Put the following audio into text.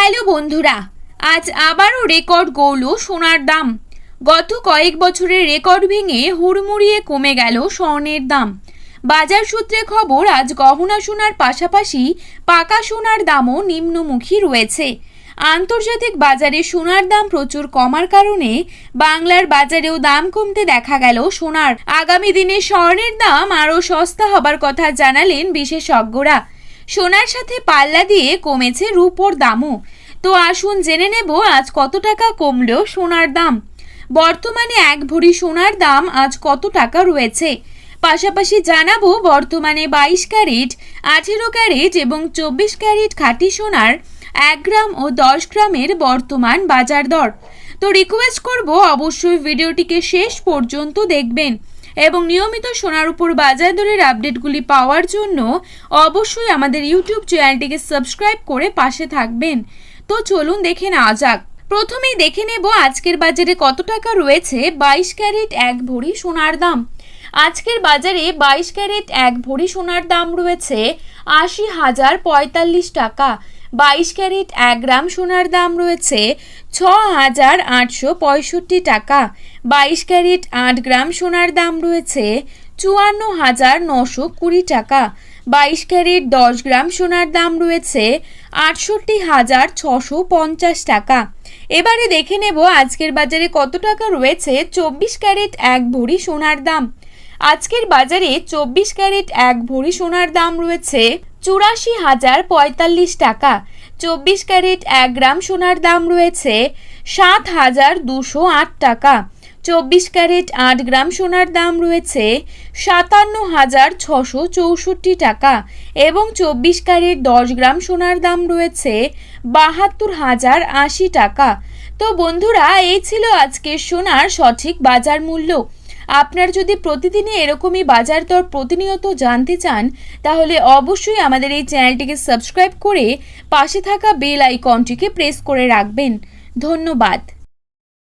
Hello বন্ধুরা, আজ আবারও রেকর্ড গৌল সোনার দাম। গত কয়েক বছরের রেকর্ড ভেঙে হুড়মুড়িয়ে কমে গেল স্বর্ণের দাম। বাজার সূত্রে খবর, আজ গহনা সোনার পাশাপাশি পাকা সোনার দামও নিম্নমুখী রয়েছে। আন্তর্জাতিক বাজারে সোনার দাম প্রচুর কমার কারণে বাংলার বাজারেও দাম কমতে দেখা গেল সোনার। আগামী দিনে স্বর্ণের দাম আরও সস্তা হবার কথা জানালেন বিশেষজ্ঞরা। সোনার সাথে পাল্লা দিয়ে কমেছে রূপোর দামও। তো আসুন জেনে নেব আজ কত টাকা কমলো সোনার দাম। বর্তমানে এক ভরি সোনার দাম আজ কত টাকা রয়েছে? পাশাপাশি জানাব বর্তমানে বাইশ ক্যারেট, আঠেরো ক্যারেট এবং চব্বিশ ক্যারেট খাঁটি সোনার এক গ্রাম ও দশ গ্রামের বর্তমান বাজার দর। তো রিকোয়েস্ট করব অবশ্যই ভিডিওটিকে শেষ পর্যন্ত দেখবেন। এবং নিয়মিত সোনার উপর বাজার দরের আপডেটগুলি পাওয়ার জন্য অবশ্যই আমাদের ইউটিউব চ্যানেলটিকে সাবস্ক্রাইব করে পাশে থাকবেন। তো চলুন দেখে নেওয়া যাক। প্রথমেই দেখে নেব আজকের বাজারে কত টাকা রয়েছে বাইশ ক্যারেট এক ভরি সোনার দাম। আজকের বাজারে বাইশ ক্যারেট এক ভরি সোনার দাম রয়েছে আশি হাজার পঁয়তাল্লিশ টাকা। বাইশ ক্যারেট এক গ্রাম সোনার দাম রয়েছে ছ হাজার আটশো পঁয়ষট্টি টাকা। বাইশ ক্যারেট আট গ্রাম সোনার দাম রয়েছে চুয়ান্ন হাজার নশো কুড়ি টাকা। বাইশ ক্যারেট দশ গ্রাম সোনার দাম রয়েছে আটষট্টি হাজার ছশো পঞ্চাশ টাকা। এবারে দেখে নেব আজকের বাজারে কত টাকা রয়েছে। চব্বিশ ক্যারেট এক ভরি সোনার দাম। আজকের বাজারে চব্বিশ ক্যারেট এক ভরি সোনার দাম রয়েছে চুরাশি হাজার পঁয়তাল্লিশ টাকা। চব্বিশ ক্যারেট এক গ্রাম সোনার দাম রয়েছে সাত হাজার দুশো আট টাকা। চব্বিশ ক্যারেট আট গ্রাম সোনার দাম রয়েছে সাতান্ন হাজার ছশো চৌষট্টি টাকা এবং চব্বিশ ক্যারেট দশ গ্রাম সোনার দাম রয়েছে বাহাত্তর হাজার আশি টাকা। তো বন্ধুরা এই ছিল আজকের সোনার সঠিক বাজার মূল্য। আপনার যদি প্রতিদিনই এরকমই বাজার দর প্রতিনিয়ত জানতে চান, তাহলে অবশ্যই আমাদের এই চ্যানেলটিকে সাবস্ক্রাইব করে পাশে থাকা বেল আইকনটিকে প্রেস করে রাখবেন। ধন্যবাদ।